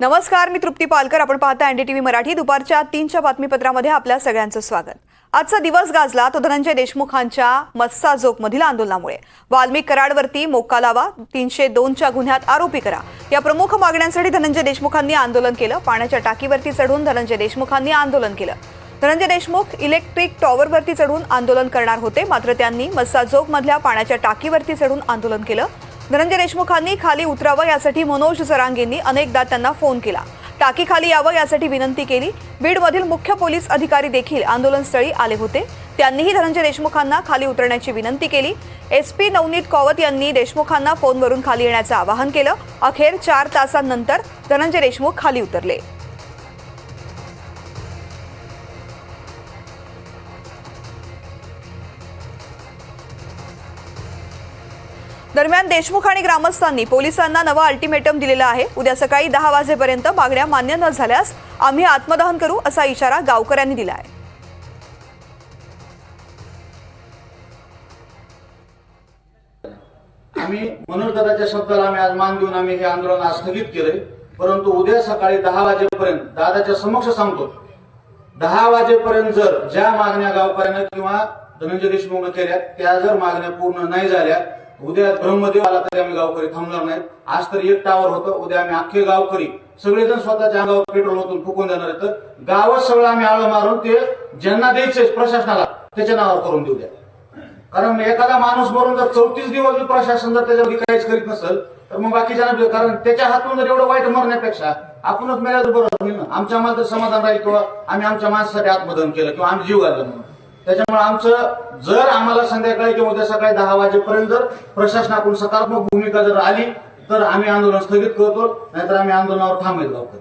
नमस्कार मी तृप्ती पालकर. आपण पाहता एनडीटीव्ही मराठी. दुपारच्या तीनच्या बातमीपत्रामध्ये आपल्या सगळ्यांचं स्वागत. आजचा दिवस गाजला तो धनंजय देशमुखांच्या मस्सा जोकमधील आंदोलनामुळे. वाल्मिक कराडवरती मोक्का लावा तीनशे दोनच्या गुन्ह्यात आरोपी करा. या प्रमुख मागण्यांसाठी धनंजय देशमुखांनी आंदोलन केलं. पाण्याच्या टाकीवरती चढून धनंजय देशमुखांनी आंदोलन केलं. धनंजय देशमुख इलेक्ट्रिक टॉवरवरती चढून आंदोलन करणार होते. मात्र त्यांनी मस्सा जोकमधल्या पाण्याच्या टाकीवरती चढून आंदोलन केलं. धनंजय देशमुखांनी खाली उतरावं यासाठी मनोज सरांगेंनी अनेकदा त्यांना फोन केला. टाकी खाली यावं यासाठी विनंती केली. बीडमधील मुख्य पोलीस अधिकारी देखील आंदोलनस्थळी आले होते. त्यांनीही धनंजय देशमुखांना खाली उतरण्याची विनंती केली. एस पी नवनीत कौवत यांनी देशमुखांना फोनवरून खाली येण्याचं आवाहन केलं. अखेर चार तासांनंतर धनंजय देशमुख खाली उतरले. दरम्यान देशमुख आणि ग्रामस्थांनी पोलिसांना नवा अल्टिमेटम दिलेला आहे. उद्या सकाळी दहा वाजेपर्यंत मागण्या मान्य न झाल्यास आम्ही आत्मदहन करू असा इशारा गावकऱ्यांनी दिला आहे. आम्ही मनोरदाच्या दादाच्या शब्दाला आम्ही आज मान देऊन आम्ही हे आंदोलन आज स्थगित केलंय. परंतु उद्या सकाळी दहा वाजेपर्यंत दादाच्या समक्ष सांगतो. दहा वाजेपर्यंत जर ज्या मागण्या गावकऱ्यानं किंवा धनंजय देशमुखनं केल्या त्या जर मागण्या पूर्ण नाही झाल्या उद्या ब्रह्मदेव आला तरी आम्ही गावकरी थांबणार नाहीत. आज तर एक टावर होतं. उद्या आम्ही अख्खे गावकरी सगळेजण स्वतःच्या अंगावर पेट्रोल ओतून फुकून देणार तर गावात सगळं आम्ही आळ मारून ते ज्यांना द्यायचे प्रशासनाला त्याच्या नावावर करून देऊ द्या. कारण एखादा माणूस मरून जर चौतीस दिवस प्रशासन जर त्याच्यावर काहीच करीत नसेल तर मग बाकीच्या कारण त्याच्या हातून जर एवढं वाईट मरण्यापेक्षा आपणच मेल्या बरं होईल ना. आमच्या आम्हाला तर समाधान राहील किंवा आम्ही आमच्या माणसासाठी आत्मदान केलं किंवा आम्ही जीव घातला म्हणून. त्याच्यामुळे आमचं जर आम्हाला संध्याकाळी किंवा उद्या सकाळी दहा वाजेपर्यंत जर प्रशासनाकडून सकारात्मक भूमिका जर आली तर आम्ही आंदोलन स्थगित करतो नाहीतर आम्ही आंदोलनावर थांबेल लवकर